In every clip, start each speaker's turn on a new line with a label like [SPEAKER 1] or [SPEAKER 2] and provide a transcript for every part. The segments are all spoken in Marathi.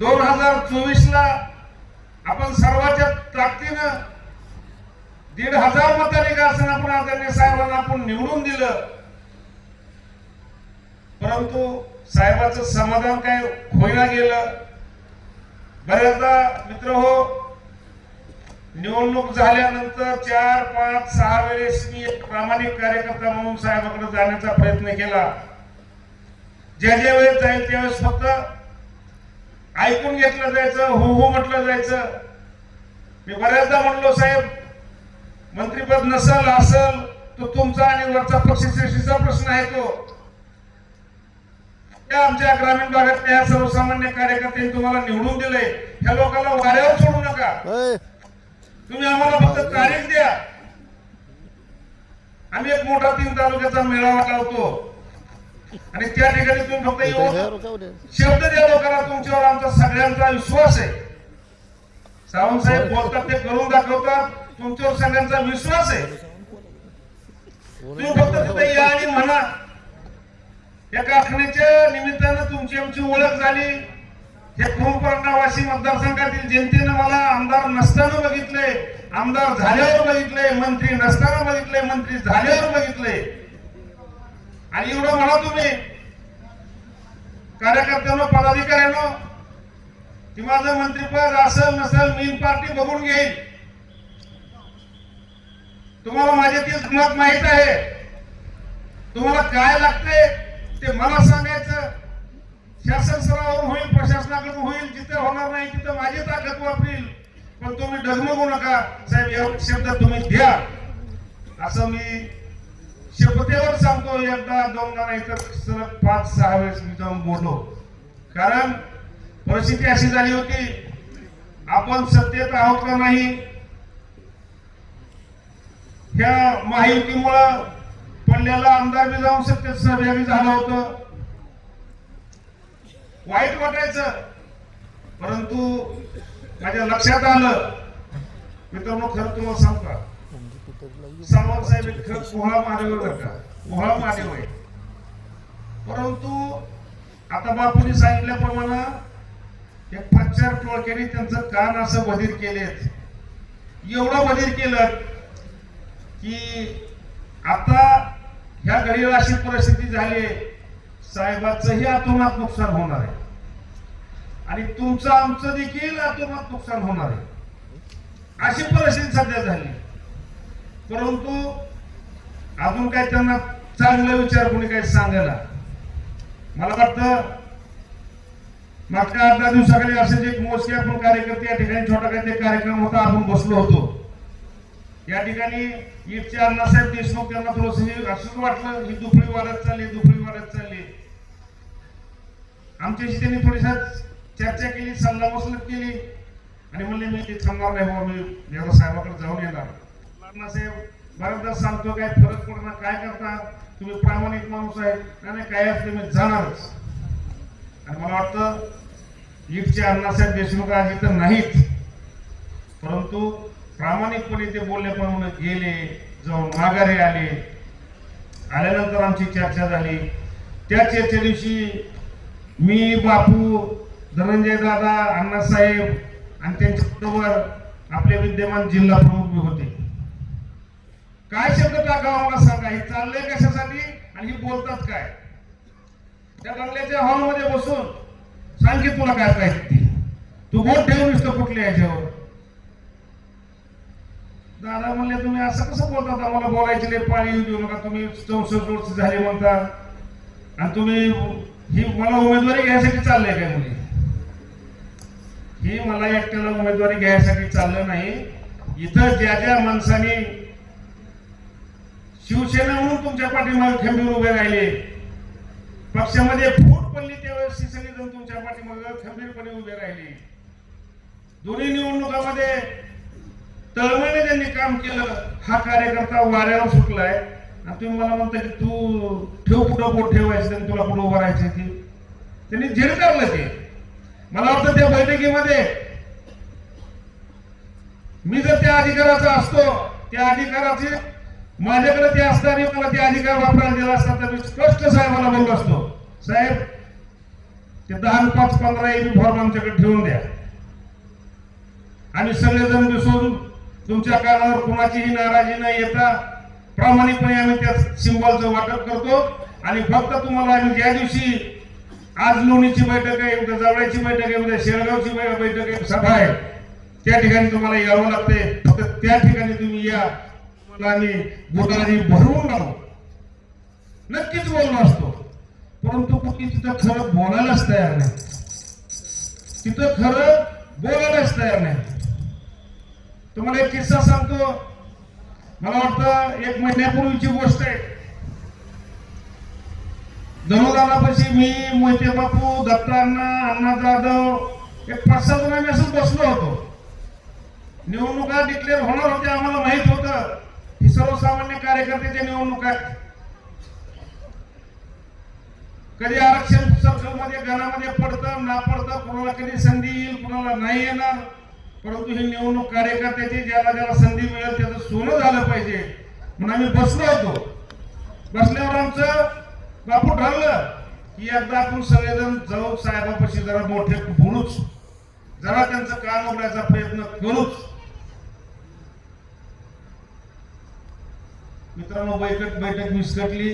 [SPEAKER 1] दोन हजार चोवीस ला आपण सर्वांच्या ताकदीनं दीड हजार मतांनी आपण आदरणीय साहेबांना आपण निवडून दिलं. परंतु साहेबाचं समाधान काय होईना गेलं. बऱ्याचदा मित्र हो निवडणूक झाल्यानंतर चार पाच सहा वेळेस मी एक प्रामाणिक कार्यकर्ता म्हणून साहेबाकडे जाण्याचा प्रयत्न केला. ज्या ज्या वेळेस जाईल त्यावेळेस फक्त ऐकून घेतलं जायचं हो हो म्हटलं जायचं. मी बऱ्याचदा म्हणलो साहेब मंत्रीपद नसल असल तो तुमचा आणि वरचा पक्षश्रेष्ठीचा प्रश्न आहे तो. त्या आमच्या ग्रामीण भागातल्या सर्वसामान्य कार्यकर्त्यांनी तुम्हाला निवडून दिलंय. ह्या लोकांना वाऱ्यावर सोडू नका. तुम्ही आम्हाला फक्त तारीख द्या. आम्ही एक मोठा तीन तालुक्याचा मेळावा लावतो. आणि त्या ठिकाणी तुम्ही फक्त. शब्द द्या तुमच्यावर आमचा सगळ्यांचा विश्वास आहे. सावंत साहेब बोलतात ते करून दाखवतात तुमच्यावर सगळ्यांचा विश्वास आहे. तुम्ही फक्त तिथे या आणि म्हणा. या कारखान्याच्या निमित्तानं तुमची आमची ओळख झाली. हे कुरुपरणावासी मतदारसंघातील जनतेनं मला आमदार नसताना बघितलंय आमदार झाल्यावर बघितलंय मंत्री नसताना बघितलंय मंत्री झाल्यावर बघितलंय आणि एवढं म्हणा तुम्ही. कार्यकर्त्यांनो पदाधिकाऱ्यांनो की माझं मंत्रिपद असेल नसेल मी पार्टी बघून घेईल तुम्हाला माझ्यातील मत माहीत आहे. तुम्हाला काय लागतंय ते मला सांगायचं. शासन स्तरावरून होईल प्रशासनाकडून होईल जिथे होणार नाही तिथं माझी ताकद वापरील. पण तुम्ही डगमगू नका. साहेब या शब्द तुम्ही द्या. असं मी शपथेवर सांगतो. एकदा दोनदा नाही तर सलग पाच सहा वेळेस मी जाऊन बोललो. कारण परिस्थिती अशी झाली होती आपण सत्तेत आहोत का नाही ह्या महायुतीमुळं पडलेला आमदार बी जाऊन सत्तेत सहभागी झालं होत. वाईट वाटायचं परंतु माझ्या लक्षात आलं मित्रांनो खरं तुम्हाला सांगता. का सावंत साहेब खरं पोहळा मारेवर का पोहळा महादेव आहे परंतु आता बापूने सांगितल्याप्रमाणे एक पाच चार त्यांचं कान असं बधीर केलेत. एवढं बधीर केलं की आता ह्या घडीला अशी परिस्थिती झाली आहे आतोनात अतोनात नुकसान होणार आहे. आणि तुमचं आमचं देखील आतोनात नुकसान होणार आहे. अशी परिस्थिती सध्या झाली. परंतु अजून काय त्यांना चांगला विचार कोणी काही सांगायला? मला वाटतं मागच्या अर्धा दिवसाखाली असेच एक मोजके आपण कार्यकर्ते या ठिकाणी छोटा काहीतरी कार्यक्रम होता आपण बसलो होतो. या ठिकाणी ईदचे अण्णासाहेब देशमुख त्यांना थोडस असंच वाटलं ही दुपळी वाढत चालली दुपळी वाढत चालली. आमच्याशी त्यांनी थोडीसा चर्चा केली सल्ला मसलत केली. आणि म्हणले मी ते थांबणार नाही बाबा मी देवरा साहेबाकडे जाऊन येणार. अण्णासाहेब बऱ्याचदा सांगतो काय फरक पडणार काय करता? तुम्ही प्रामाणिक माणूस आहे. नाही काय असते मी जाणारच. आणि मला वाटतं ईदचे अण्णासाहेब देशमुख आज इथं नाहीत. परंतु प्रामाणिकपणे ते बोलल्याप्रमाणे गेले जाऊन माघारी आले. आल्यानंतर आमची चर्चा झाली. त्या चर्चे दिवशी मी बापू धनंजय दादा अण्णासाहेब आणि त्यांच्याबरोबर आपले विद्यमान जिल्हा प्रमुख काय शब्द टाकावा गावाला सांगा? हे चाललंय कशासाठी? आणि हे बोलतात काय? त्या बंगल्याच्या हॉलमध्ये बसून सांगित तुला काय काय ते तू बोट ठेवून नुसतं कुठल्या याच्यावर दादा म्हणले तुम्ही असं कसं बोलतात? आम्हाला बोलायचे नाही पाणी येऊ देऊ नका तुम्ही चौसष्ट वर्ष झाले म्हणता. आणि तुम्ही ही मला उमेदवारी घ्यायसाठी चाललंय काय मुली? ही मला एकट्याला उमेदवारी घ्यायसाठी चाललं नाही. इथं ज्या ज्या माणसाने शिवसेना म्हणून तुमच्या पाठीमागे खंबीर उभे राहिले. पक्षामध्ये फूट पडली त्यावेळेस सगळे जण तुमच्या पाठीमागे खंबीरपणे उभे राहिले. दोन्ही निवडणुकामध्ये तळमळीने त्यांनी काम केलं. हा कार्यकर्ता वाऱ्यावर सुटलाय. आणि तुम्ही मला म्हणता की तू ठेव कुठं बोट ठेवायचं आणि तुला कुठं उभं राहायचं ते? त्यांनी झिडकारलं ते. मला वाटतं त्या बैठकीमध्ये मी जर त्या अधिकाराचा असतो त्या अधिकाराचे माझ्याकडे ते असताना मला ते अधिकार वापरायला दिला असता तर मी स्पष्ट साहेबाला बोललो असतो. साहेब ते दहा पाच पंधरा एबी फॉर्म आमच्याकडे ठेवून द्या. आम्ही सगळेजण दिसून तुमच्या कानावर कुणाचीही नाराजी न येता प्रामाणिकपणे आम्ही त्या सिंबॉलचं वाटप करतो. आणि फक्त तुम्हाला आम्ही ज्या दिवशी आज लोणीची बैठक आहे उद्या जवळची बैठक आहे उद्या शेळगावची बैठक आहे सभा आहे त्या ठिकाणी तुम्हाला यावं लागते फक्त त्या ठिकाणी तुम्ही या. तुम्हाला आम्ही भरवून लावू नक्कीच बोललो असतो. परंतु कुठे तिथं खरं बोलायलाच तयार नाही. तिथं खरं बोलायलाच तयार नाही. तुम्हाला एक किस्सा सांगतो. मला वाटतं एक महिन्यापूर्वीची गोष्ट आहे. धनुदानापाशी मी मोहिते बापू दत्तांना अण्णा जाधव एक पाच सहा जण आम्ही बसलो होतो. निवडणुका डिक्लेअर होणार होत्या आम्हाला माहीत होतं. सर्वसामान्य कार्यकर्त्याच्या निवडणुका आहेत. कधी आरक्षण सर्कलमध्ये घरामध्ये पडतं ना पडतं कुणाला कधी संधी येईल कुणाला नाही येणार परंतु ही निवडणूक कार्यकर्त्याची ज्याला ज्याला संधी मिळेल त्याचं सोनं झालं पाहिजे. म्हणून आम्ही बसलो होतो. बसल्यावर आमचं बापू ठरलं की एकदा आपण सगळेजण जाऊ साहेबापाशी जरा मोठे बोलूच. जरा त्यांचं कान उघडायचा प्रयत्न करूच. मित्रांनो बैठक बैठक विस्कटली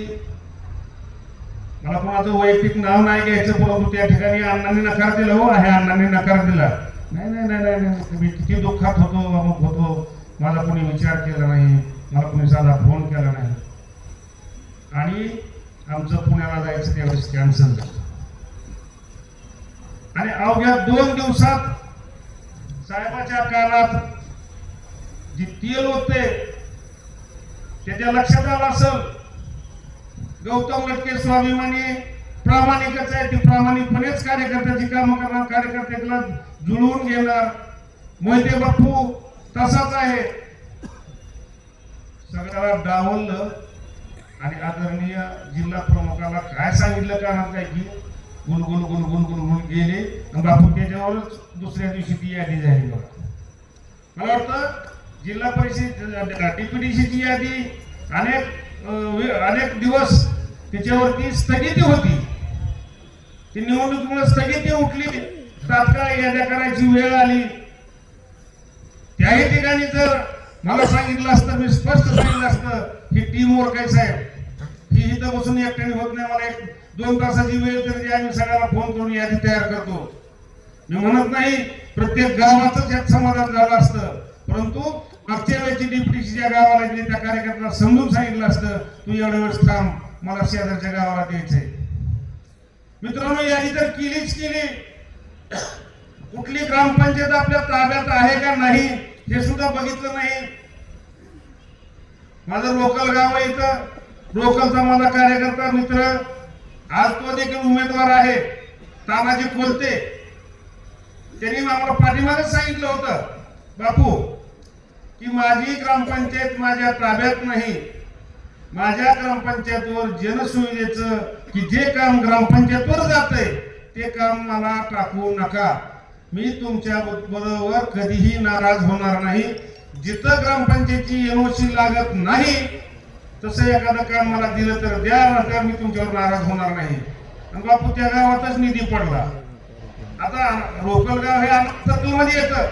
[SPEAKER 1] मला कोणाचं वैयक्तिक नाव नाही घ्यायचं परंतु त्या ठिकाणी अण्णांनी नकार दिला हो. आहे अण्णांनी नकार दिला. नाही नाही नाही नाही नाही. मी किती दुःखात होतो अमुक होतो. माझा कोणी विचार केला नाही. मला कोणी साधा फोन केला नाही. आणि आमचं पुण्याला जायचं त्यावेळेस कॅन्सल झालं. आणि अवघ्या दोन दिवसात साहेबाच्या कानात जी तेल होते त्याच्या लक्षात आलं असल गौतम लटके स्वाभिमानी प्रामाणिकच आहे ते प्रामाणिकपणेच कार्यकर्त्याची कामं करणार कार्यकर्त्याला जुळवून घेणार. मोहिते बाप्पू तसाच आहे. सगळ्याला डावललं आणि आदरणीय जिल्हा प्रमुखाला काय सांगितलं कारण काय की गुलगुल गुलगुल गुलगुल गेले आणि बापू त्याच्यावरच दुसऱ्या दिवशी ती यादी झाली मला वाटतं जिल्हा परिषद डीपीडीसीची यादी अनेक अनेक दिवस त्याच्यावरती स्थगिती होती. ती निवडणुकीमुळे स्थगिती उठली. तात्काळ याद्या करायची वेळ आली. त्याही ठिकाणी जर मला सांगितलं असतं मी स्पष्ट सांगितलं असतं ही टीम वर्क आहे साहेब. ही इथं बसून एकट्याने होत नाही मला एक दोन तासाची वेळ तरी आम्ही सगळ्यांना फोन करून यादी तयार करतो. मी म्हणत नाही प्रत्येक गावातच यात समाधान झालं असतं. परंतु मागच्या वेळेची डिप्टीची ज्या गावाला गेली त्या कार्यकर्त्याला समजून सांगितलं असतं तू एवढ्या वेळेस थांब मला शेजारच्या गावाला द्यायचंय. मित्रांनो यादी तर केलीच केली. कुठली ग्रामपंचायत आपल्या ताब्यात आहे का नाही हे सुद्धा बघितलं नाही. माझं लोकल गाव आहे इथं. लोकलचा माझा कार्यकर्ता मित्र आज तो देखील उमेदवार आहे. तानाजी कोलते त्यांनी आम्हाला पाठीमागच सांगितलं होतं बापू की माझी ग्रामपंचायत माझ्या ताब्यात नाही. माझ्या ग्रामपंचायतवर जनसुविधेचं की जे काम ग्रामपंचायतवर जातंय ते काम मला टाकू नका. मी तुमच्या बरोबर कधीही नाराज होणार नाही. जिथं ग्रामपंचायतची एनओसी लागत नाही तसं एखादं काम मला दिलं तर द्या तर मी तुमच्यावर नाराज होणार नाही. आणि बापू त्या गावातच निधी पडला. आता लोकल गाव हे अनंत मध्ये येतं.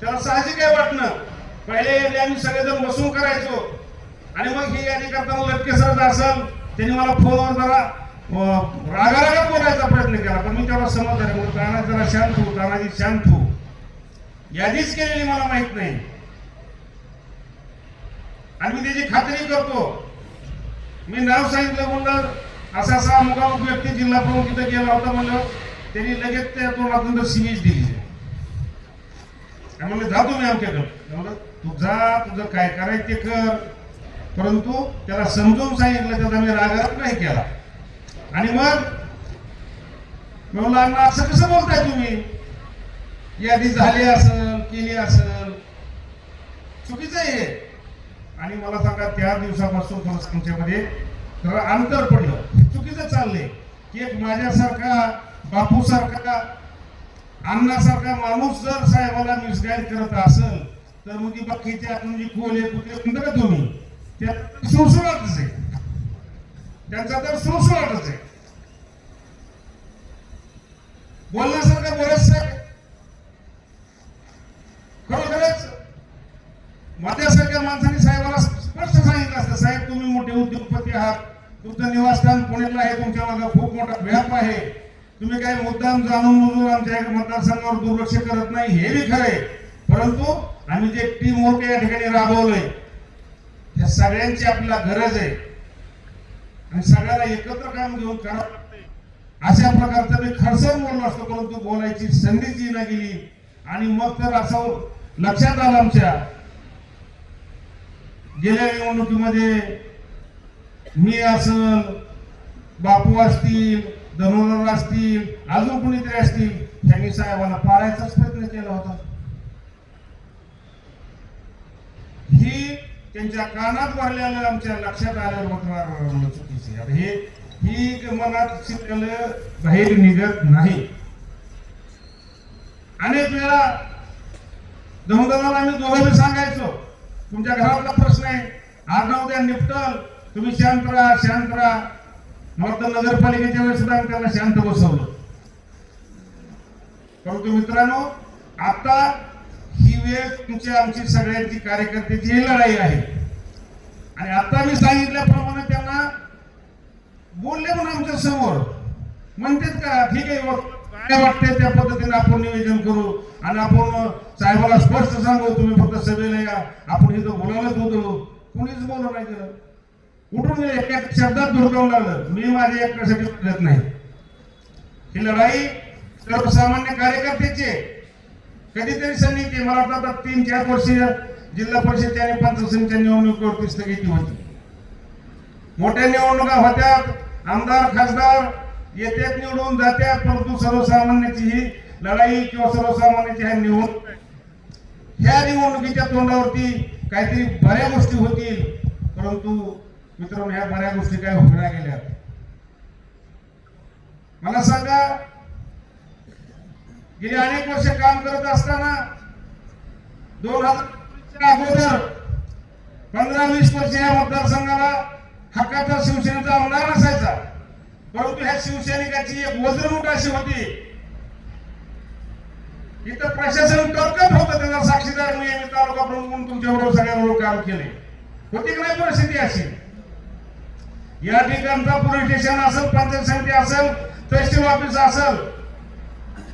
[SPEAKER 1] त्याला साहजिक आहे वाटणं. पहिले आम्ही सगळेजण बसून करायचो. आणि मग हे यादी करताना लटके सर असेल त्यांनी मला फोनवर जरा रागारागात बोलायचा प्रयत्न केला. पण मी त्याला समजलं नाही म्हणून ताना जरा शांत हो तानाजी शांत हो. यादीच केलेली मला माहीत नाही. आणि मी त्याची खात्री करतो. मी नाव सांगितलं म्हणलं असा असा अमुकामुक व्यक्ती जिल्हा प्रमुख इथं गेला होता म्हणलं त्यांनी लगेच त्या तोंडातून सिरीज दिली. आणि म्हणलं जातो मी आमच्याकडं. म्हणलं तू जा तुझं काय करायचं ते कर. परंतु त्याला समजून सांगितलं त्याचा मी रागारत नाही केला. आणि मग मी म्हणलं अण्णा असं कसं बोलताय तुम्ही? यादी झाली असेल केली असेल. चुकीचं आहे आणि मला सांगा त्या दिवसापासून खरंच तुमच्यामध्ये खरं अंतर पडलं. चुकीचं चाललंय. की एक माझ्यासारखा बापूसारखा अण्णासारखा माणूस जर साहेबाला मिसगाईड करत असेल तर मग ती बाकीचे आपण म्हणजे जी कोले कुत्रे म्हणता का तुम्ही. त्यात सुळसुळाटच आहे. त्यांचा तर सुळसुळाटच आहे. बोलण्यासारखं बरंच आहे. खरोखरच माझ्यासारख्या माणसाने साहेबाला स्पष्ट सांगितलं असतं साहेब तुम्ही मोठे उद्योगपती आहात. तुमचं निवासस्थान पुण्याला आहे. तुमच्या मागे खूप मोठा व्याप आहे. तुम्ही काही मुद्दाम जाणून बुजून आमच्या मतदारसंघावर दुर्लक्ष करत नाही हे बी खरे परंतु आम्ही जे टीम वर्क या ठिकाणी राबवलंय त्या सगळ्यांची आपल्याला गरज आहे. आणि सगळ्याला एकत्र काम घेऊन करावं लागतंय. अशा प्रकारचं मी खडसर बोललो असतो परंतु बोलायची संधीच येणं गेली आणि मग तर असं लक्षात आलं आमच्या. गेल्या निवडणुकीमध्ये मी असल बापू असतील धनुराव असतील अजून कोणीतरी असतील त्यांनी साहेबांना पाळायचाच प्रयत्न केला होता. ही त्यांच्या कानात भरलेलं आमच्या लक्षात आल्यावर मतदार चुकीचे आता हे ही मनात शिकलेलं बाहेर निघत नाही. अनेक वेळा दमदमाला आम्ही दोघं सांगायचो तुमच्या घरातला प्रश्न आहे. आज ना उद्या निपटल. तुम्ही शांत राहा शांत राहा. मग तर नगरपालिकेच्या वेळेस सुद्धा आम्ही त्यांना शांत बसवलं. परंतु मित्रांनो आता वेळ तुमची आमची सगळ्यांची कार्यकर्त्याची ही लढाई आहे. आणि आता मी सांगितल्याप्रमाणे त्यांना बोलले पण आमच्यासमोर. म्हणतात का ठीक आहे काय वाटतंय त्या पद्धतीने आपण निवेदन करू? आणि आपण साहेबाला स्पष्ट सांगू तुम्ही फक्त सभेला या. आपण इथं बोलायलाच होतो. कुणीच बोलू नाही केलं उठून एका शब्दात धुडकावून लागलं. मी माझ्या एकट्यासाठी करत नाही. ही लढाई सर्वसामान्य कार्यकर्त्याची आहे. कधीतरी सांगितली येते. मला वाटतं आता तीन चार वर्ष जिल्हा परिषद आणि पंचायत समितीच्या निवडणुकीवरती स्थगिती होती? मोठ्या निवडणुका होत्या आमदार खासदार येत्यात निवडून जात्यात. परंतु सर्वसामान्याची ही लढाई किंवा सर्वसामान्याची ह्या निवड ह्या निवडणुकीच्या तोंडावरती काहीतरी बऱ्या गोष्टी होतील. परंतु मित्रांनो ह्या बऱ्या गोष्टी काय होणार गेल्या मला सांगा गेली अनेक वर्ष काम करत असताना दोन हजार अगोदर पंधरा वीस वर्ष या मतदारसंघाला हक्काचा शिवसेनेचा आमदार असायचा परंतु ह्या शिवसैनिकाची एक वज्रमुठ अशी होती. इथं प्रशासन कर्कट होतं त्याचा साक्षीदार मी तालुका प्रमुख म्हणून तुमच्याबरोबर सगळ्याबरोबर काम केले. होती की नाही परिस्थिती अशी? या ठिकाणचा पोलीस स्टेशन असेल पंचायत समिती असेल तहसील ऑफिस असेल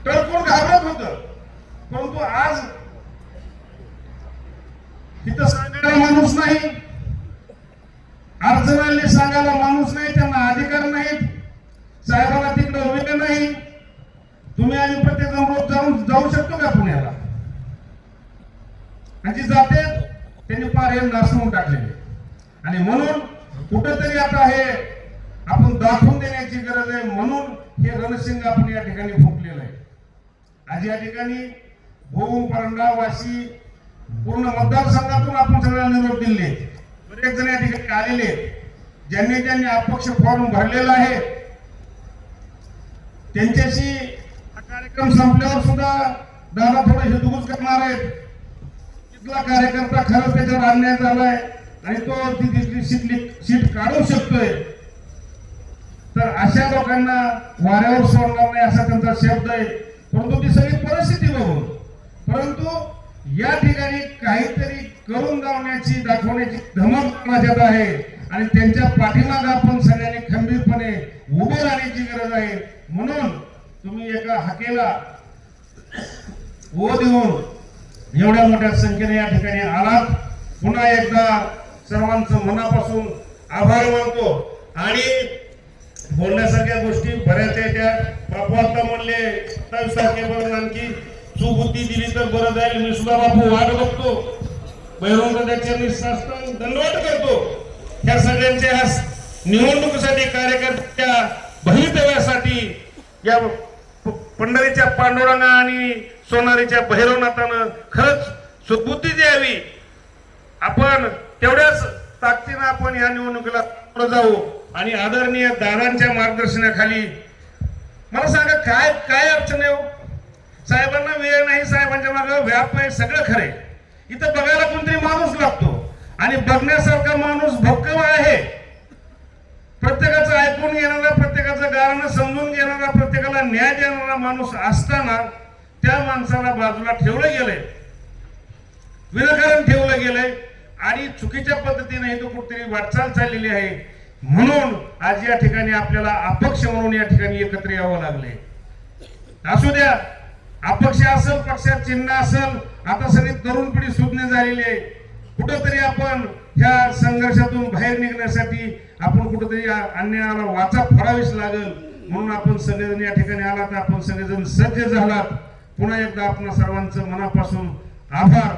[SPEAKER 1] तर कोण घाबरत होत. परंतु आज तिथं सांगायला माणूस नाही. अडचण सांगायला माणूस नाही त्यांना अधिकार नाहीत. साहेबांना तिकडे वेळ नाही. तुम्ही आणि प्रत्येक रोज जाऊन जाऊ शकतो का पुण्याला? आणि जी जाते त्यांनी पार हे नासवून टाकलेले. आणि म्हणून कुठेतरी आता हे आपण दाखवून देण्याची गरज आहे. म्हणून हे रणसिंग आपण या ठिकाणी फुंकलेलं आहे. आज या ठिकाणी भोम परंडा वाशी पूर्ण मतदारसंघातून आपण सगळ्यांना निरोप दिले. बरेच जण या ठिकाणी आलेले आहेत. ज्यांनी ज्यांनी अपक्ष फॉर्म भरलेला आहे. त्यांच्याशी हा कार्यक्रम संपल्यावर सुद्धा दादा थोडे दुरुस्त करणार आहेत. तिथला कार्यकर्ता खरंच त्याच्यावर अन्याय झालाय आणि तो ती तिथली सीट सीट काढू शकतोय. तर अशा लोकांना वाऱ्यावर सोडणार नाही असा त्यांचा शब्द आहे. परंतु ती सगळी परिस्थिती बघून. परंतु या ठिकाणी काहीतरी करून दावण्याची दाखवण्याची धमक माझ्यात आहे. आणि त्यांच्या पाठीमाग आपण सगळ्यांनी खंबीरपणे उभे राहण्याची गरज आहे. म्हणून तुम्ही एका हाकेला ओ देऊन एवढ्या मोठ्या संख्येने या ठिकाणी आलात. पुन्हा एकदा सर्वांचं मनापासून आभार मानतो. आणि बोलण्यासारख्या गोष्टी बऱ्याच आहेत त्या. बापू आता म्हणले सत्तावीस तारखेपर्यंत आणखी. सुबुद्धी दिली तर बरं जाईल. मी सुद्धा बापू वाट बघतो. बैरंगाच्या निःसास्तन दंडवट करतो. ह्या सगळ्यांच्या निवडणुकीसाठी कार्यकर्त्या भवितव्यासाठी या पंढरीच्या पांडुरंगा आणि सोनारीच्या भैरवनाथानं खरंच सुबुद्धी द्यावी. आपण तेवढ्याच ताकदीनं आपण या निवडणुकीला जाऊ. आणि आदरणीय दादांच्या मार्गदर्शनाखाली मला सांगा काय काय अडचण आहे हो? साहेबांना वेळ नाही साहेबांच्या मागे व्याप आहे सगळं खरे इथं बघायला कोणतरी माणूस लागतो. आणि बघण्यासारखा माणूस भक्कम आहे. प्रत्येकाचं ऐकून घेणारा प्रत्येकाचं गाणं समजून घेणारा प्रत्येकाला न्याय देणारा माणूस असताना त्या माणसाला बाजूला ठेवलं गेलंय. विनाकारण ठेवलं गेलंय. आणि चुकीच्या पद्धतीने हे तो कुठेतरी वाटचाल चाललेली आहे. म्हणून आज या ठिकाणी आपल्याला अपक्ष म्हणून या ठिकाणी एकत्र यावं लागले. असू द्या अपक्ष असल पक्षात चिन्ह असल आता सगळी तरुण पिढी सुज्ञ झालेली आहे. कुठंतरी आपण ह्या संघर्षातून बाहेर निघण्यासाठी आपण कुठंतरी अन्यायाला वाचा फोडावीच लागल. म्हणून आपण सगळेजण या ठिकाणी आलात आपण सगळेजण सज्ज झालात. पुन्हा एकदा आपण सर्वांचं मनापासून आभार.